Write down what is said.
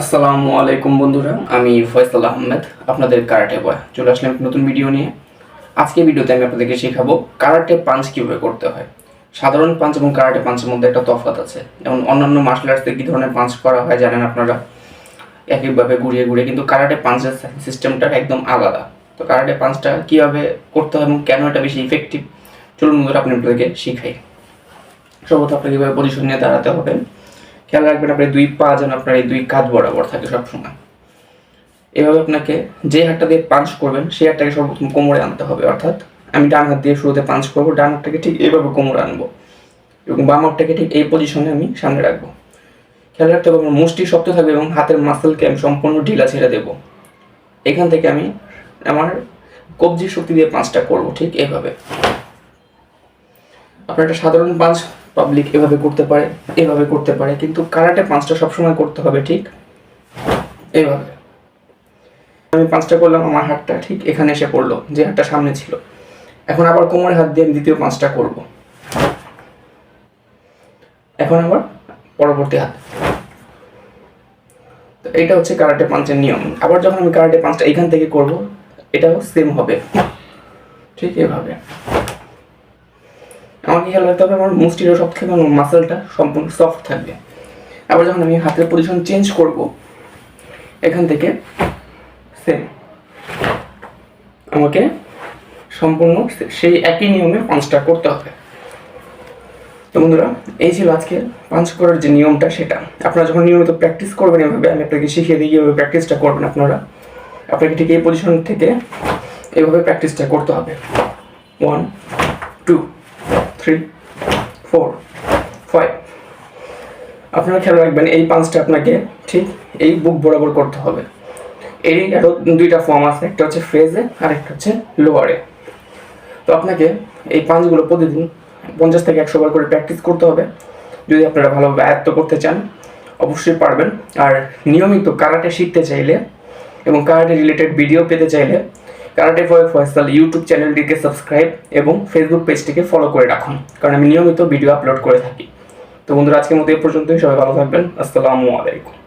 আসসালামু আলাইকুম বন্ধুরা, আমি ফয়সাল আহমেদ, আপনাদের কারাটে বয়। চলে আসলাম নতুন ভিডিও নিয়ে। আজকে ভিডিওতে আমি আপনাদেরকে শেখাবো কারাটে পাঞ্চ কীভাবে করতে হয়। সাধারণ পাঞ্চ এবং কারাটে পাঞ্চের মধ্যে একটা তফাৎ আছে। যেমন অন্যান্য মার্শাল আর্টসে কী ধরনের পাঞ্চ করা হয় জানেন আপনারা? একইভাবে ঘুরিয়ে ঘুরিয়ে, কিন্তু কারাটে পাঞ্চের সিস্টেমটা একদম আলাদা। তো কারাটে পাঞ্চটা কীভাবে করতে হয় এবং কেন এটা বেশি ইফেক্টিভ চলুন বন্ধুরা আপনি আপনাদেরকে শিখাই। সর্বত আপনাকে কীভাবে পজিশন নিয়ে দাঁড়াতে হবে। খেয়াল রাখবেন আপনার দুই পা যেন আপনার এই দুই কাঁধ বরাবর থাকে সবসময়। এভাবে আপনাকে যে হাতটা দিয়ে পাঞ্চ করবেন, সেই হাতটাকে সর্বপ্রথম কোমরে আনতে হবে। অর্থাৎ আমি ডান হাত দিয়ে শুরুতে পাঞ্চ করব, ডান হাতটাকে ঠিক এইভাবে কোমরে আনব। এবং বাম হাতটাকে ঠিক এই পজিশনে আমি সামনে রাখব। খেয়াল রাখতে হবে আমার মুষ্টি শক্ত থাকবে এবং হাতের মাসেলকে আমি সম্পূর্ণ ঢিলা ছেড়ে দেবো। এখান থেকে আমি আমার কবজির শক্তি দিয়ে পাঁচটা করব ঠিক এভাবে। আপনার একটা সাধারণ পাঁচ পাবলিক এভাবে করতে পারে, এভাবে করতে পারে, কিন্তু কারাটে পাঁচটা সবসময় করতে হবে, ঠিক? এভাবে। আমি পাঁচটা করলাম, আমার হাতটা ঠিক এখানে এসে পড়ল, যে হাতটা সামনে ছিল। এখন আবার কোমরের হাত দিয়ে আমি দ্বিতীয় পাঁচটা করব। এখন আবার পরবর্তী হাত। তো এইটা হচ্ছে কারাটে পাঁচের নিয়ম। আবার যখন আমি কারাটে পাঁচটা এখান থেকে করব, এটাও সেম হবে। ঠিক এভাবে। আমাকে খেয়াল রাখতে হবে, আমার মুষ্টিটা সব থেকে আমার মাসেলটা সম্পূর্ণ সফট থাকবে। আবার যখন আমি হাতের পজিশন চেঞ্জ করব, এখান থেকে সেম আমাকে সম্পূর্ণ সেই একই নিয়মে পাঁচটা করতে হবে। তো বন্ধুরা, এই ছিল আজকে পাঞ্চ করার যে নিয়মটা সেটা। আপনারা যখন নিয়মিত প্র্যাকটিস করবেন এভাবে, আমি আপনাকে শিখিয়ে দিই এভাবে প্র্যাকটিসটা করবেন আপনারা। আপনাকে ঠিক এই পজিশন থেকে এইভাবে প্র্যাকটিসটা করতে হবে। One two three four five আপনারা খেয়াল রাখবেন, এই পাঁচটা আপনাকে ঠিক এই বুক বরাবর করতে হবে। এই আরও দুইটা ফর্ম আছে, একটা হচ্ছে ফ্রেজে আর একটা হচ্ছে লোয়ারে তো আপনাকে এই পাঁচগুলো প্রতিদিন পঞ্চাশ থেকে একশো বার করে প্র্যাকটিস করতে হবে। যদি আপনারা ভালোভাবে আয়ত্ত করতে চান, অবশ্যই পারবেন। আর নিয়মিত কারাটে শিখতে চাইলে এবং কারাটে রিলেটেড ভিডিও পেতে চাইলে কারাটে ফয় ফয়সাল ইউটিউব চ্যানেলটিকে সাবস্ক্রাইব এবং ফেসবুক পেজটিকে ফলো করে রাখুন, কারণ আমি নিয়মিত ভিডিও আপলোড করে থাকি। তো বন্ধুরা, আজকের মতো এই পর্যন্তই, সবাই ভালো থাকবেন, আসসালামু আলাইকুম।